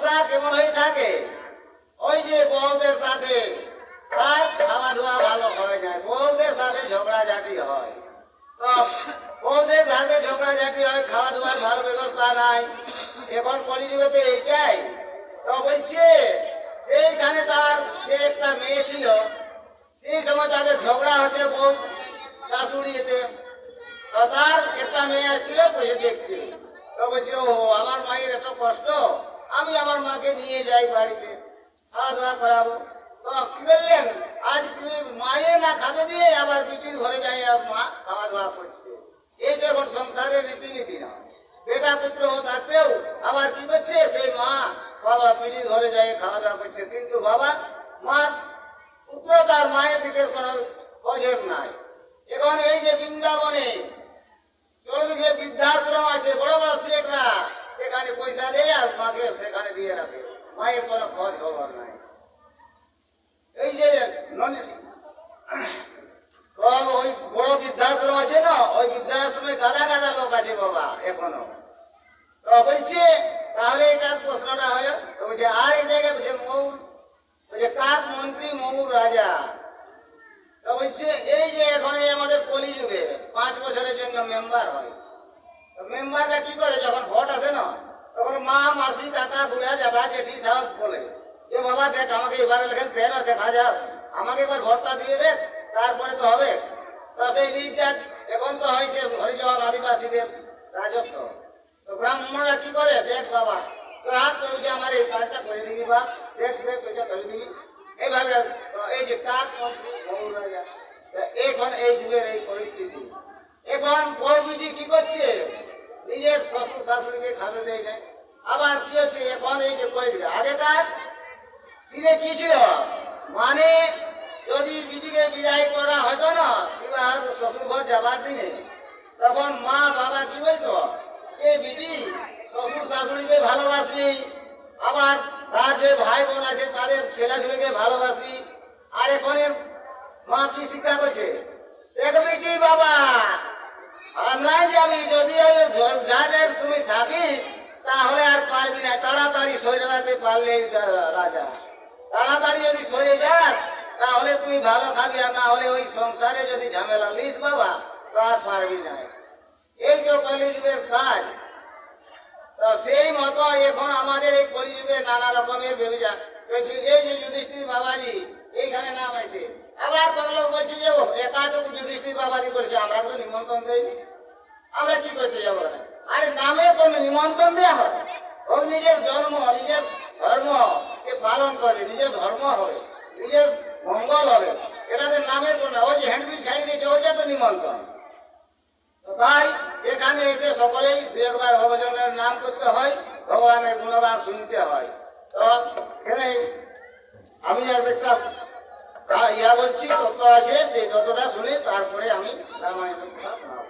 দশা কেমন হয়ে থাকে। ওই যে বউদের সাথে তার খাওয়া ধোয়া ভালো হয় না, বউদের সাথে ঝগড়াঝাটি হয়। তো বউদের সাথে ঝগড়াঝাটি হয় খাওয়া ধোয়ার ভালো ব্যবস্থা নাই এখন পরিবেশে এটাই। তো বলছে, সেইখানে তার যে একটা মেয়ে ছিল, সেই সময় তাদের ঝগড়া হচ্ছে বউ, শাশুড়ি এতে। তো তার একটা মেয়ে ছিল বুঝে দেখছিল তো বলছি ও আমার মায়ের এত কষ্ট আমি নিয়ে যাই বাড়িতে। খাওয়া দাওয়া করাবো। কি বললেন? আজ তুমি মায়ের না খাতে দিয়ে আবার বিটির ঘরে যাই মা খাওয়া দাওয়া করছে। এই তো এখন সংসারের রীতিনীতি না। বেটা পুত্র থাকতেও আবার কি করছে? সেই মা বাবা পিড়ির ঘরে যাই খাওয়া দাওয়া করছে। কিন্তু বাবা, মা, পুত্র তার মায়ের দিকে কোনো খোঁজের নাই। এখন এই যে বৃন্দাবনে চলদিকে বৃদ্ধাশ্রম আছে, বড় বড় সেটরা সেখানে পয়সা দেয় আর মাকে সেখানে দিয়ে রাখে। মায়ের কোনো খোঁজ খবর নাই। এই যে ওই বড় বৃদ্ধাশ্রম আছে না, ওই বৃদ্ধাশ্রমে গাদা গাদা লোক আছে বাবা, এখনও। বলছে, তাহলে এটার প্রশ্নটা হলো বলছে, আর এই জায়গায় বলছে মৌ বলছে, কাক মন্ত্রী মৌর রাজা? তো বলছে, এই যে এখন আমাদের কলিযুগে, পাঁচ বছরের জন্য মেম্বার হয়। মেম্বাররা কি করে, যখন ভোট মা মাসি কাকা বুড়া জ্যাঠা জেঠি সব বলে। যে বাবা, দেখ, আমাকে এবারে লেখেন আর দেখা যাক। আমাকে এবার ভোটটা দিয়ে দেন তারপরে তো হবে। তো সেই দিকটা এখন তো হয়েছে হরিজন, আদিবাসীদের রাজত্ব। তো ব্রাহ্মণরা কি করে? দেখ বাবা, তোর হাত করেছে আমার এই কাজটা করে দিবি বা দেখ দেখ, ওইটা করে দিবি। এইভাবে এই যে কাজ এখন এই যুগের এই পরিস্থিতি। এখন বৌবিজি কি করছে? নিজের শ্বশুর শাশুড়িকে খাতে দেয়। আবার কি হচ্ছে এখন এই যে করে দিবে আগেকার দিনে কি ছিল? মানে যদি বিটিকে বিদায় করা হতো না, বিবাহ শ্বশুর ঘর যাবার দিনে, তখন মা বাবা কি বলতো? সে বিটি, শ্বশুর শাশুড়িকে ভালোবাসবি, আবার তার যে ভাই বোন আছে, তাদের ছেলে ছেলেকে ভালোবাসবি। আর এখনের মা কি শিক্ষা করছে? দেখবি কি বাবা অনলাইন যাবি যদি যাদের তুমি থাকিস তাহলে আর পারবি না। তাড়াতাড়ি সরে যেতে পারলে রাজা। তাড়াতাড়ি যদি সরে যাস, তাহলে তুমি ভালো খাবি আর না হলে ওই সংসারে যদি ঝামেলা লিস বাবা, তো আর পারবি না। এই তো কলিযুগের কাজ। তো সেই মতো এখন আমাদের এই কলিযুগে নানা রকমের বেবিজা চলছে। এই যে যুধিষ্ঠির বাবাজি, এইখানে নাম আছে। আবার কত লোক বলছে যে ও একা তো যুধিষ্ঠির বাবাজি করেছে, আমরা তো নিমন্ত্রণ দেয়নি আমরা কি করতে যাব? আরে নামে কোন নিমন্ত্রণ দেওয়া হয়। ও নিজের জন্ম, নিজের ধর্ম, কে পালন করে, নিজের ধর্ম হবে, নিজের মঙ্গল হবে। এটাতে নামের কোন ওই যে হ্যান্ডবিল ছাড়িয়ে দিয়েছে, ওইটা তো নিমন্ত্রণ। তাই এখানে এসে সকলেই দু একবার ভগবানের নাম করতে হয়, ভগবানের গুণগান শুনতে হয়। তো এখানে আমি একটা ইয়া বলছি, তত্ত্ব আছে সেই তত্ত্বটা শুনে তারপরে আমি রামায়ণ শোনাবো।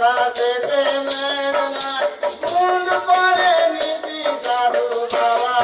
রাতে মেরনা মুখ পরে নিতি দারু বাবা